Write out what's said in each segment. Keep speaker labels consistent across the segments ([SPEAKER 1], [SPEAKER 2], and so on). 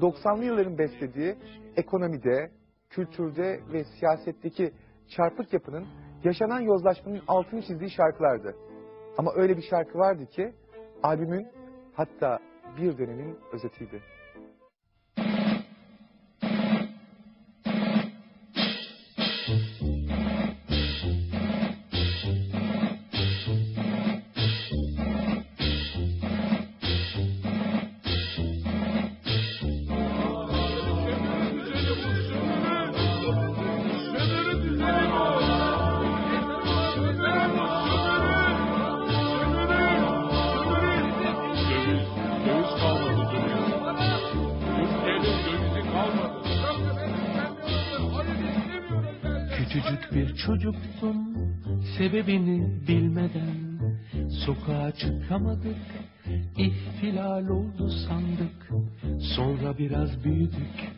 [SPEAKER 1] 90'lı yılların beslediği ekonomide, kültürde ve siyasetteki çarpık yapının yaşanan yozlaşmanın altını çizdiği şarkılardı. Ama öyle bir şarkı vardı ki albümün hatta bir dönemin özetiydi.
[SPEAKER 2] Bir çocuktum sebebini bilmeden. Sokağa çıkamadık ihtilal oldu sandık. Sonra biraz büyüdük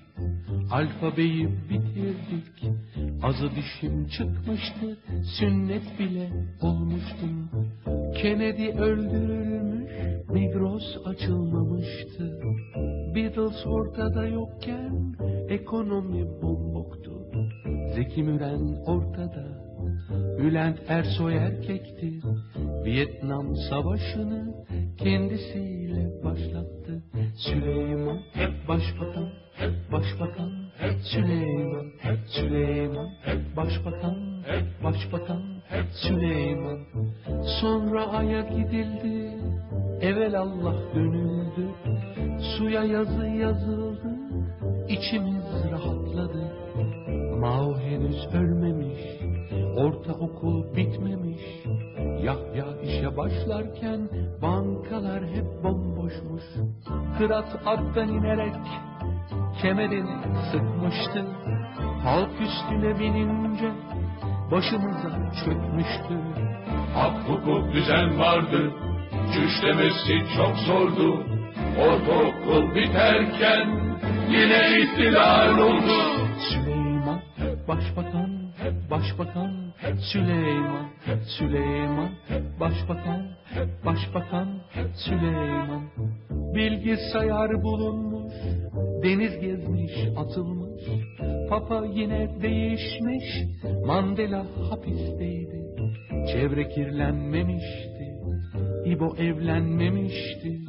[SPEAKER 2] alfabeyi bitirdik. Azı dişim çıkmıştı sünnet bile olmuştum. Kennedy öldürülmüş Migros açılmamıştı. Beatles ortada yokken ekonomi bomboktu Zeki Müren ortada. Bülent Ersoy erkekti. Vietnam savaşını kendisiyle başlattı. Süleyman hep başbakan hep başbakan. Süleyman hep Süleyman hep başbakan hep başbakan. Hep Süleyman. Sonra Ay'a gidildi. Evvel Allah dönüldü. Suya yazı yazıldı. İçimiz rahatladı Mao henüz ölmemiş, ortaokul bitmemiş. Yahya işe başlarken bankalar hep bomboşmuş. Kırat attan inerek kemerini sıkmıştı. Halk üstüne binince başımıza çökmüştü.
[SPEAKER 3] Hak hukuk düzen vardı. Güçlemesi çok zordu. Ortaokul biterken yine ihtilal oldu.
[SPEAKER 2] Başbakan başbakan Süleyman Süleyman başbakan başbakan Süleyman. Bilgisayar bulunmuş deniz gezmiş atılmış. Papa yine değişmiş Mandela hapisteydi. Çevre kirlenmemişti İbo evlenmemişti.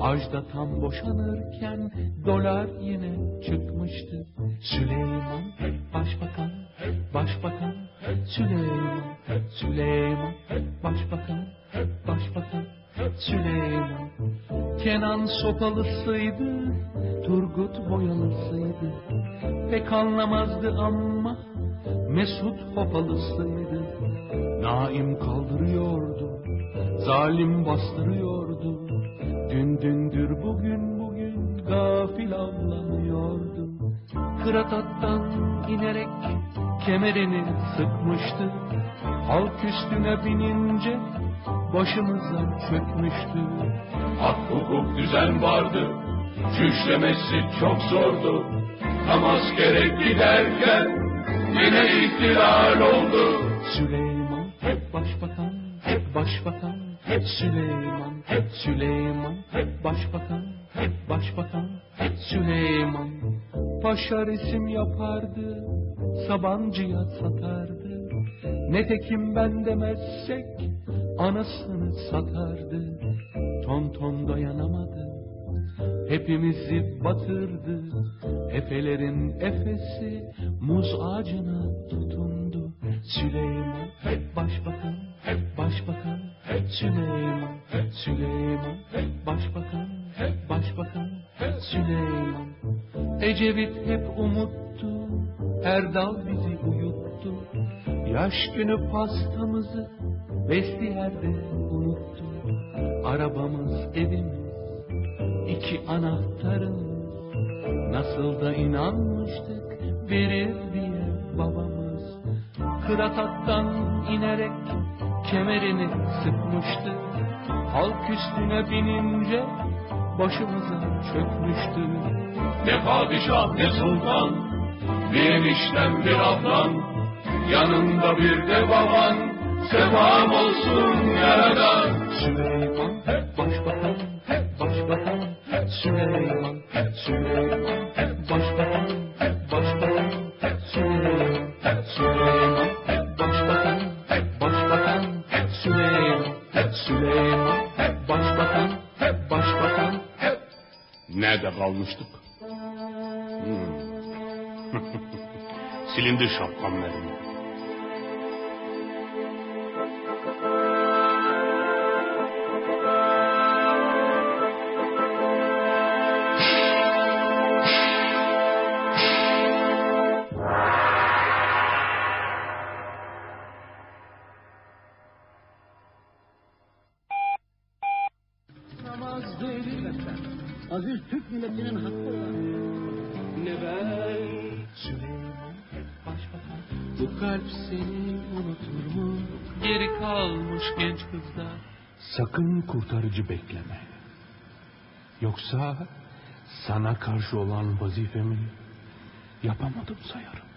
[SPEAKER 2] Ajda tam boşanırken Dolar yine çıkmıştı. Süleyman Başbakan Başbakan. Süleyman Süleyman Başbakan Başbakan. Süleyman Kenan sopalısıydı Turgut boyalısıydı Pek anlamazdı ama Mesut hopalısıydı Naim kaldırıyordu Zalim bastırıyordu Dün dündür bugün bugün Gafil avlanıyordu Kıratattan inerek Kemerini sıkmıştı Halk üstüne binince Başımıza çökmüştü
[SPEAKER 3] Hak hukuk düzen vardı. Güçlemesi çok zordu. Tam askere giderken yine ihtilal oldu.
[SPEAKER 2] Süleyman hep başbakan başbakan hep Süleyman hep Süleyman hep başbakan hep başbakan hep Süleyman. Paşa resim yapardı Sabancıya satardı. Netekim ben demezsek Anasını satardı. Tonton dayanamadı Hepimizi batırdı. Efelerin efesi Muz ağacına tutundu. Süleyman hep başbakan hep başbakan Süleyman Süleyman. Başbakan başbakan Süleyman. Ecevit hep umuttu Erdal bizi uyuttu. Yaş günü pastamızı Vestiyerde unuttu. Arabamız evimiz iki anahtarın Nasıl da inanmıştık verir diye babamız. Kıratattan inerek kemerini sıkmıştı. Halk üstüne binince başımıza çökmüştü.
[SPEAKER 3] Ne padişah ne sultan, bir eniştem bir ablan, yanında bir de baban, sevam olsun yaradan.
[SPEAKER 2] Süleyman hep başbakan hep başbakan Süleyman, Süleyman,
[SPEAKER 3] Nerede kalmıştık? Hmm. Silindi şapkam benim.
[SPEAKER 4] namaz verilmezse aziz Türk milletinin hakkı olan
[SPEAKER 2] Ne ben Süleyman Başbakan Bu kalp seni unutur mu? Geri kalmış genç kızlar
[SPEAKER 5] Sakın kurtarıcı bekleme. Yoksa sana karşı olan vazifemi yapamadım sayarım.